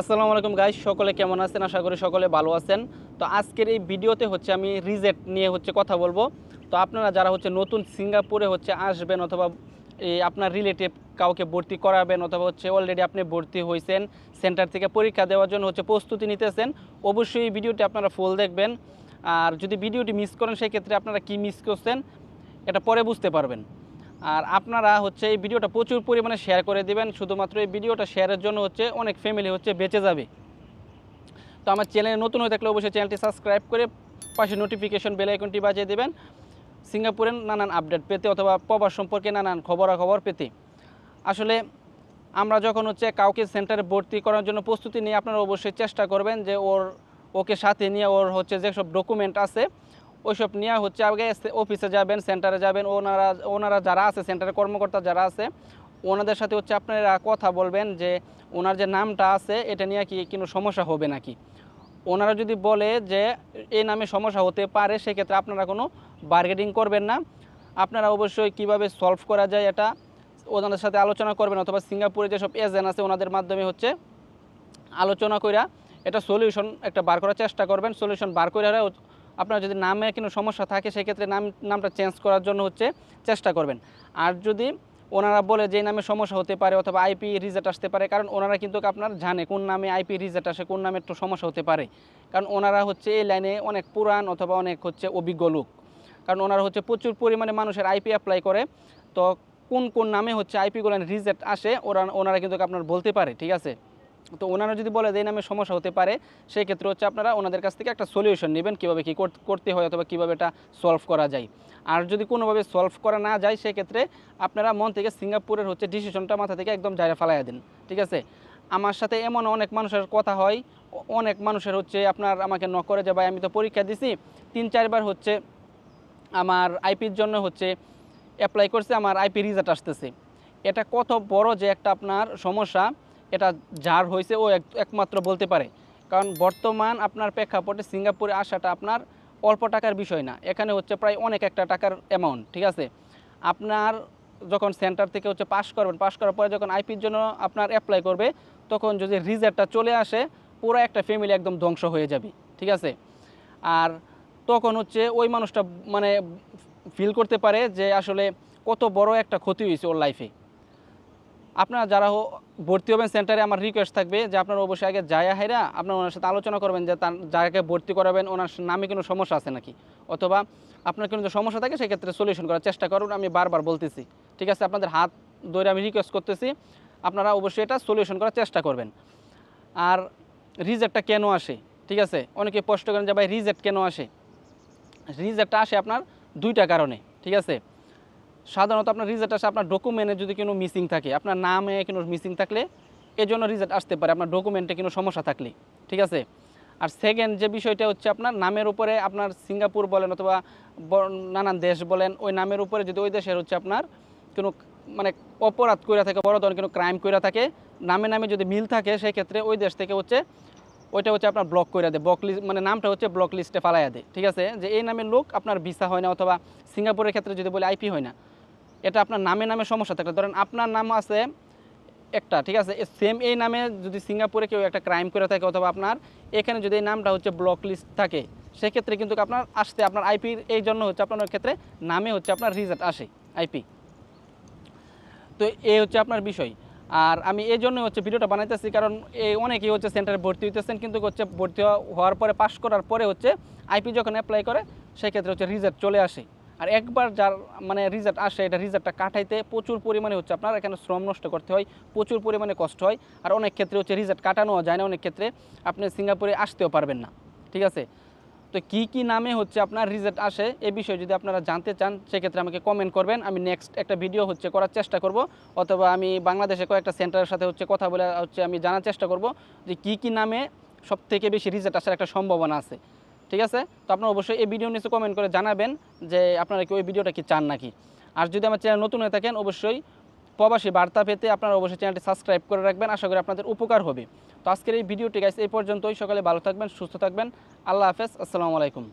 আসসালামু আলাইকুম গাইস সকলে কেমন আছেন? আশা করি সকলে ভালো আছেন। তো আজকের এই ভিডিওতে হচ্ছে আমি রিজেট নিয়ে হচ্ছে কথা বলব। তো আপনারা যারা হচ্ছে নতুন সিঙ্গাপুরে হচ্ছে আসবেন অথবা এই আপনার রিলেটিভ কাউকে ভর্তি করাবেন অথবা হচ্ছে অলরেডি আপনি ভর্তি হয়েছেন সেন্টার থেকে পরীক্ষা দেওয়ার জন্য হচ্ছে প্রস্তুতি নিতেছেন, অবশ্যই এই ভিডিওটি আপনারা ফুল দেখবেন। আর যদি ভিডিওটি মিস করেন, সেক্ষেত্রে আপনারা কি মিস করছেন, এটা পরে বুঝতে পারবেন। আর আপনারা হচ্ছে এই ভিডিওটা প্রচুর পরিমাণে শেয়ার করে দিবেন। শুধুমাত্র এই ভিডিওটা শেয়ারের জন্য হচ্ছে অনেক ফ্যামিলি হচ্ছে বেঁচে যাবে। তো আমার চ্যানেলে নতুন হয়ে থাকলে অবশ্যই চ্যানেলটি সাবস্ক্রাইব করে পাশে নোটিফিকেশন বেল আইকনটি বাজিয়ে দেবেন। সিঙ্গাপুরের নানান আপডেট পেতে অথবা প্রবাস সম্পর্কে নানান খবরাখবর পেতে। আসলে আমরা যখন হচ্ছে কাউকে সেন্টারে ভর্তি করার জন্য প্রস্তুতি নিয়ে আপনারা অবশ্যই চেষ্টা করবেন যে ওর, ওকে সাথে নিয়ে ওর হচ্ছে যেসব ডকুমেন্ট আছে ওইসব নিয়ে হচ্ছে আগে অফিসে যাবেন সেন্টারে যাবেন, ওনারা ওনারা যারা আছে সেন্টারের কর্মকর্তা যারা আছে, ওনাদের সাথে হচ্ছে আপনারা কথা বলবেন যে ওনার যে নামটা আছে, এটা নিয়ে কি কোনো সমস্যা হবে নাকি? ওনারা যদি বলে যে এই নামে সমস্যা হতে পারে, সেক্ষেত্রে আপনারা কোনো বার্গেটিং করবেন না। আপনারা অবশ্যই কীভাবে সলভ করা যায় এটা ওনাদের সাথে আলোচনা করবেন, অথবা সিঙ্গাপুরে যেসব এজেন্ট আছে, ওনাদের মাধ্যমে হচ্ছে আলোচনা কইরা এটা সলিউশন একটা বার করার চেষ্টা করবেন। সলিউশন বার করে আপনার যদি নামে কোনো সমস্যা থাকে, সেক্ষেত্রে নাম, নামটা চেঞ্জ করার জন্য হচ্ছে চেষ্টা করবেন। আর যদি ওনারা বলে যে নামে সমস্যা হতে পারে অথবা আইপি রিজেক্ট আসতে পারে, কারণ ওনারা কিন্তু আপনার জানে কোন নামে আইপি রিজেক্ট আসে, কোন নামে একটু সমস্যা হতে পারে। কারণ ওনারা হচ্ছে এই লাইনে অনেক পুরান অথবা অনেক হচ্ছে অভিজ্ঞ লোক। কারণ ওনারা হচ্ছে প্রচুর পরিমাণে মানুষের আইপি অ্যাপ্লাই করে। তো কোন কোন নামে হচ্ছে আইপিগুলো রিজেক্ট আসে, ওরা, ওনারা কিন্তু আপনার বলতে পারে, ঠিক আছে? তো ওনারা যদি বলে যে এই নামে সমস্যা হতে পারে সেই ক্ষেত্রে হচ্ছে আপনারা ওনাদের কাছ থেকে একটা সলিউশন নেবেন কীভাবে কী করতে হয় অথবা কীভাবে এটা সলভ করা যায়। আর যদি কোনোভাবে সলভ করা না যায়, সেক্ষেত্রে আপনারা মন থেকে সিঙ্গাপুরের হচ্ছে ডিসিশনটা মাথা থেকে একদম জায়গা ফালাইয়া দিন, ঠিক আছে? আমার সাথে এমন অনেক মানুষের কথা হয় অনেক মানুষের হচ্ছে আপনার আমাকে ন করে যে, ভাই, আমি তো পরীক্ষা দিছি। তিন, চারবার হচ্ছে আমার আইপির জন্য হচ্ছে অ্যাপ্লাই করছে, আমার আইপি রিজাল্ট আসতেছে। এটা কত বড় যে একটা আপনার সমস্যা এটা যার হয়েছে, ও একমাত্র বলতে পারে। কারণ বর্তমান আপনার প্রেক্ষাপটে সিঙ্গাপুরে আসাটা আপনার অল্প টাকার বিষয় না। এখানে হচ্ছে প্রায় অনেক একটা টাকার অ্যামাউন্ট ঠিক আছে? আপনার যখন সেন্টার থেকে হচ্ছে পাস করবেন পাস করার পরে যখন আইপির জন্য আপনার অ্যাপ্লাই করবে, তখন যদি রিজাল্টটা চলে আসে, পুরো একটা ফ্যামিলি একদম ধ্বংস হয়ে যাবে, ঠিক আছে? আর তখন হচ্ছে ওই মানুষটা মানে ফিল করতে পারে যে আসলে কত বড় একটা ক্ষতি হয়েছে ওর লাইফে আপনারা যারা ভর্তি হবেন সেন্টারে আমার রিকোয়েস্ট থাকবে যে আপনারা অবশ্যই আগে যায় হেরা আপনার ওনার সাথে আলোচনা করবেন যে তার যাকে ভর্তি করাবেন ওনার নামে কোনো সমস্যা আছে নাকি? অথবা আপনার কোনো সমস্যা থাকে সেক্ষেত্রে সলিউশন করার চেষ্টা করুন, আমি বারবার বলতেছি। ঠিক আছে? আপনাদের হাত ধরে আমি রিকোয়েস্ট করতেছি, আপনারা অবশ্যই এটা সলিউশন করার চেষ্টা করবেন। আর রিজেক্টটা কেন আসে? ঠিক আছে? অনেকে প্রশ্ন করেন যে ভাই রিজেক্ট কেন আসে? রিজেক্টটা আসে আপনার দুইটা কারণে, ঠিক আছে? সাধারণত আপনার রিজেক্ট আসে আপনার ডকুমেন্টে যদি কোনো মিসিং থাকে, আপনার নামে কোনো মিসিং থাকলে এই জন্য রিজেক্ট আসতে পারে, আপনার ডকুমেন্টে কোনো সমস্যা থাকলে, ঠিক আছে? আর সেকেন্ড যে বিষয়টা হচ্ছে আপনার নামের উপরে আপনার সিঙ্গাপুর বলেন অথবা নানান দেশ বলেন, ওই নামের উপরে যদি ওই দেশের হচ্ছে আপনার কোনো মানে অপরাধ করে থাকে বড় ধরনের কোনো ক্রাইম করে থাকে, নামে নামে যদি মিল থাকে সেই ক্ষেত্রে ওই দেশ থেকে হচ্ছে ওইটা হচ্ছে আপনার ব্লক করে দেয় ব্লক লিস্ট মানে নামটা হচ্ছে ব্লক লিস্টে ফালাইয়া দেয়, ঠিক আছে? যে এই নামের লোক আপনার ভিসা হয় না অথবা সিঙ্গাপুরের ক্ষেত্রে যদি বলে আইপি হয় না এটা আপনার নামে নামে সমস্যা থাকে। ধরেন আপনার নাম আছে একটা, ঠিক আছে? সেম এই নামে যদি সিঙ্গাপুরে কেউ একটা ক্রাইম করে থাকে অথবা আপনার এখানে যদি এই নামটা হচ্ছে ব্লক লিস্ট থাকে, সেক্ষেত্রে কিন্তু আপনার আসতে, আপনার আইপির এই জন্য হচ্ছে আপনার ক্ষেত্রে নামে হচ্ছে আপনার রিজাল্ট আসে আইপি তো এই হচ্ছে আপনার বিষয়। আর আমি এই জন্য হচ্ছে ভিডিওটা বানাইতেছি কারণ এই অনেকেই হচ্ছে সেন্টারে ভর্তি হইতেছেন, কিন্তু হচ্ছে ভর্তি হওয়া- হওয়ার পরে পাশ করার পরে হচ্ছে আইপি যখন অ্যাপ্লাই করে, সেক্ষেত্রে হচ্ছে রিজাল্ট চলে আসে। আর একবার যার মানে রিজাল্ট আসে, এটা রিজাল্টটা কাটাইতে প্রচুর পরিমাণে হচ্ছে আপনার এখানে শ্রম নষ্ট করতে হয়, প্রচুর পরিমাণে কষ্ট হয়, আর অনেক ক্ষেত্রে হচ্ছে রিজাল্ট কাটানো যায় না, অনেক ক্ষেত্রে আপনি সিঙ্গাপুরে আসতেও পারবেন না, ঠিক আছে? তো কি কি নামে হচ্ছে আপনার রিজাল্ট আসে, এ বিষয়ে যদি আপনারা জানতে চান, সেক্ষেত্রে আমাকে কমেন্ট করবেন, আমি নেক্সট একটা ভিডিও হচ্ছে করার চেষ্টা করব, অথবা আমি বাংলাদেশে কয়েকটা সেন্টারের সাথে হচ্ছে কথা বলে, হচ্ছে আমি জানার চেষ্টা করব যে কি কি নামে সব থেকে বেশি রিজাল্ট আসার একটা সম্ভাবনা আছে। ঠিক আছে? তো আপনারা অবশ্যই এই ভিডিও নিচে কমেন্ট করে জানাবেন যে আপনারা কি ওই ভিডিওটা কি চান নাকি? আর যদি আমার চ্যানেল নতুন হয়ে থাকেন, অবশ্যই প্রবাসী বার্তা পেতে আপনারা অবশ্যই চ্যানেলটি সাবস্ক্রাইব করে রাখবেন। আশা করি আপনাদের উপকার হবে। তো আজকের এই ভিডিওটি গাইছে এই পর্যন্তই। সকালে ভালো থাকবেন, সুস্থ থাকবেন। আল্লাহ হাফেজ। আসসালামু আলাইকুম।